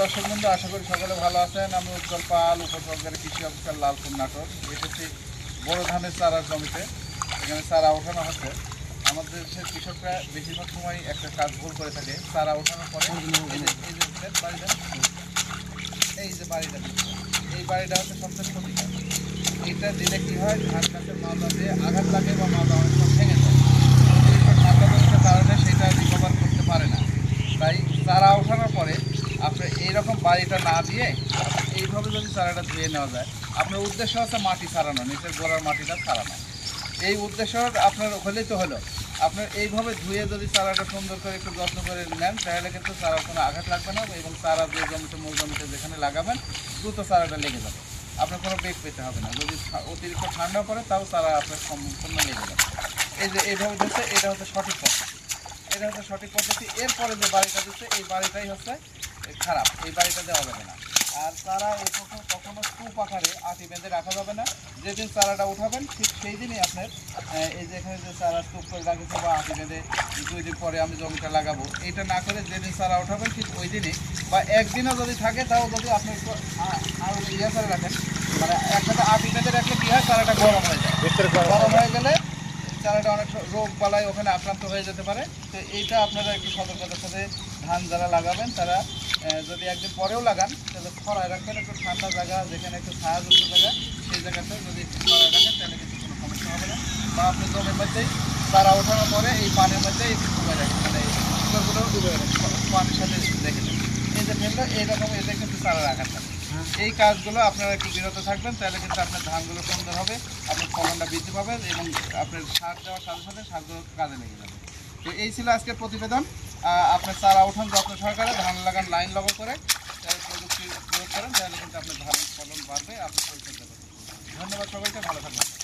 দর্শক বন্ধু, আশা করি সকলে ভালো আছেন। আমি উজ্জ্বল পাল, উপসহকারী কৃষি অফিসার লালপুর নাটক এসেছি বড় ধানের চারার জমিতে। এখানে চারা ওঠানো হচ্ছে। আমাদের দেশের কৃষকরা বেশিরভাগ সময় একটা কাজ ভুল করে থাকে। চারা ওঠানোর পরে এই যে- বাড়িটা। এই যে বাড়িটা। এই বাড়িটা হচ্ছে সবচেয়ে ক্ষতিকর। এটা দিলে কি হয়? ধান গাছের মাথা দিয়ে আঘাত লাগে বা মাথা অনেক ভেঙে যায়। জনিত কারণে সেটা রিকভার করতে পারে না। তাই চারা ওঠানোর পরে আপনি এইরকম বাড়িটা না দিয়ে এইভাবে যদি চারাটা ধুয়ে নেওয়া যায়, আপনার উদ্দেশ্য হচ্ছে মাটি ছাড়ানো, নিচের গোড়ার মাটিটা ছাড়ানো। এই উদ্দেশ্য আপনার হলেই তো হলো। আপনার এইভাবে ধুয়ে যদি চারাটা সুন্দর করে একটু যত্ন করে নেন, তাহলে কিন্তু চারার কোনো আঘাত লাগবে না এবং চারা যে জমিতে, মূল জমিতে যেখানে লাগাবেন, দ্রুত চারাটা লেগে যাবে। আপনার কোনো বেগ পেতে হবে না। যদি অতিরিক্ত ঠান্ডা পড়ে, তাও চারা আপনার সম্পূর্ণ লেগে যাবে। এই যে এইভাবে দিচ্ছে এটা হচ্ছে সঠিক পদ্ধতি। এটা হচ্ছে সঠিক পদ্ধতি। এরপরে যে বাড়িটা দিচ্ছে এই বাড়িটাই হচ্ছে খারাপ এই বাড়িটা দেওয়া যাবে না। আর চারা এই কখনো কখনো স্তূপ আকারে আটি বেঁধে রাখা যাবে না। যেদিন চারাটা উঠাবেন ঠিক সেই দিনই আপনার এই যে এখানে যে চারা স্তূপ করে রাখেছে বা আটি বেঁধে দুই দিন পরে আমি জমিটা লাগাবো এটা না করে যেদিন চারা উঠাবেন ঠিক ওই দিনই। বা একদিনও যদি থাকে তাও যদি আপনি একটু আ- আর ইয়ে করে রাখেন মানে একসাথে আটি বেঁধে রাখলে কি হয় চারাটা গরম হয়ে যায়। গরম হয়ে। গেলে চারাটা অনেক রোগ বালায় ওখানে আক্রান্ত হয়ে যেতে পারে। তো এইটা আপনারা একটু সতর্কতার সাথে ধান যারা লাগাবেন তারা যদি একদিন পরেও লাগান তাহলে খরায় রাখবেন একটু ঠান্ডা জায়গা যেখানে একটু ছায়াযুক্ত জায়গা সেই জায়গাতে যদি একটু খরায় রাখেন তাহলে কিন্তু কোনো সমস্যা হবে না। বা আপনি জমির মধ্যেই চারা ওঠানোর পরে এই পানির মধ্যে একটু ডুবে রাখেন মানে এই শিকড়গুলো ডুবে রাখেন। পানির সাথে রেখে দেন এই যে ফেলল এইরকম এতে কিন্তু চারা রাখার থাকে। এই কাজগুলো আপনারা একটু বিরত থাকবেন তাহলে কিন্তু আপনার ধানগুলো সুন্দর হবে আপনার ফলনটা বৃদ্ধি পাবে এবং আপনার সার দেওয়ার সাথে সাথে সারগুলো কাজে লেগে যাবে। তো এই ছিল আজকের প্রতিবেদন। আপনার চারা উঠান যত্ন সহকারে, ধান লাগান লাইন লগা করে প্রযুক্তি প্রয়োগ করেন, তাহলে কিন্তু আপনার ধান ফলন বাড়বে, আপনি। ধন্যবাদ সবাইকে, ভালো থাকবেন